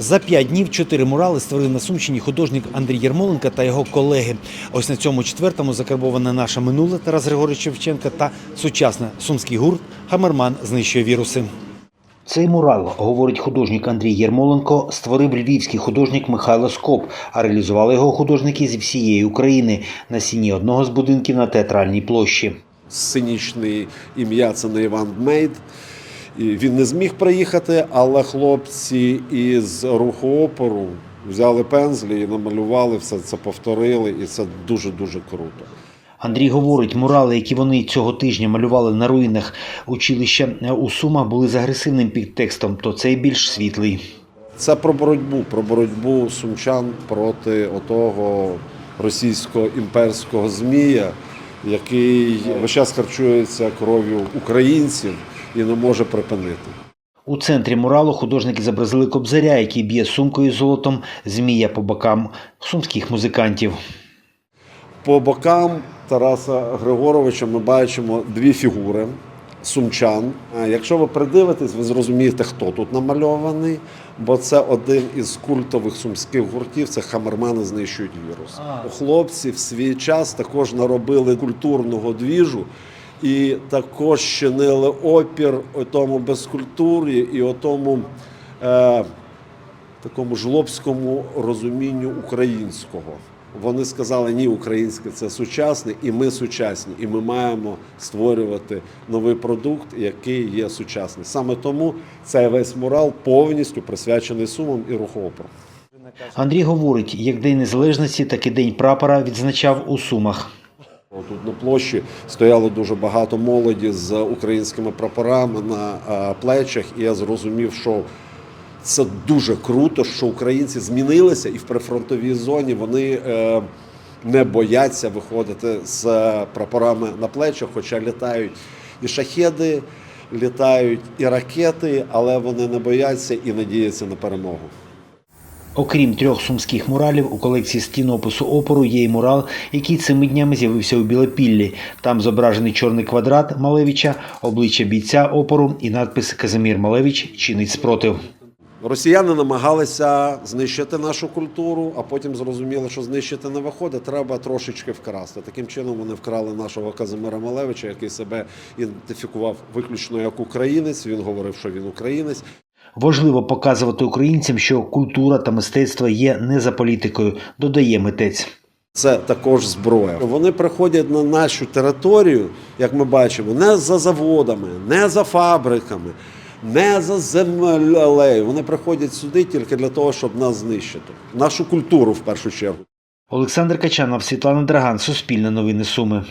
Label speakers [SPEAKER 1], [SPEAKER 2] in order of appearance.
[SPEAKER 1] За п'ять днів чотири мурали створив на Сумщині художник Андрій Єрмоленко та його колеги. Ось на цьому четвертому закарбоване наше минуле Тарас Григорович Шевченка та сучасне сумський гурт Хамерман знищує віруси. Цей мурал, говорить художник Андрій Єрмоленко, створив львівський художник Михайло Скоп, а реалізували його художники зі всієї України на стіні одного з будинків на театральній площі.
[SPEAKER 2] сценічне ім'я це не Іван Мейд. Він не зміг приїхати, але хлопці із руху опору взяли пензлі і намалювали все це, повторили, і це дуже-дуже круто.
[SPEAKER 1] Андрій говорить, мурали, які вони цього тижня малювали на руїнах училища у Сумах, були з агресивним підтекстом, то цей більш світлий.
[SPEAKER 2] Це про боротьбу, про боротьбу сумчан проти отого російського імперського змія, який весь час харчується кров'ю українців і не може припинити.
[SPEAKER 1] У центрі муралу художники зобразили кобзаря, який б'є сумкою з золотом змія по бокам сумських музикантів.
[SPEAKER 2] По бокам Тараса Григоровича ми бачимо дві фігури сумчан. А Якщо ви придивитесь, ви зрозумієте, хто тут намальований, бо це один із культових сумських гуртів це Хамермани знищують вірус. Хлопці в свій час також наробили культурного двіжу. І також чинили опір тому безкультурі і отому е, такому жлобському розумінню українського. Вони сказали, ні, українське це сучасне, і ми сучасні, і ми маємо створювати новий продукт, який є сучасний. Саме тому цей весь мурал повністю присвячений сумам і руху.
[SPEAKER 1] Андрій говорить, як День Незалежності, так і День прапора відзначав у Сумах.
[SPEAKER 2] Тут на площі стояло дуже багато молоді з українськими прапорами на плечах, і я зрозумів, що це дуже круто, що українці змінилися, і в прифронтовій зоні вони е, не бояться виходити з прапорами на плечах, хоча літають і шахеди, літають і ракети, але вони не бояться і надіються на перемогу.
[SPEAKER 1] Окрім трьох сумських муралів, у колекції стінопису опору є й мурал, який цими днями з'явився у Білопіллі. Там зображений чорний квадрат Малевича, обличчя бійця опору і надпис Казимір Малевич чинить спротив.
[SPEAKER 2] Росіяни намагалися знищити нашу культуру, а потім зрозуміли, що знищити не виходить, треба трошечки вкрасти. Таким чином вони вкрали нашого Казимира Малевича, який себе ідентифікував виключно як українець. Він говорив, що він українець.
[SPEAKER 1] Важливо показувати українцям, що культура та мистецтво є не за політикою, додає митець.
[SPEAKER 2] Це також зброя. Вони приходять на нашу територію, як ми бачимо, не за заводами, не за фабриками, не за землею. Вони приходять сюди тільки для того, щоб нас знищити. Нашу культуру в першу чергу.
[SPEAKER 1] Олександр Качанов, Світлана Драган, Суспільне новини Суми.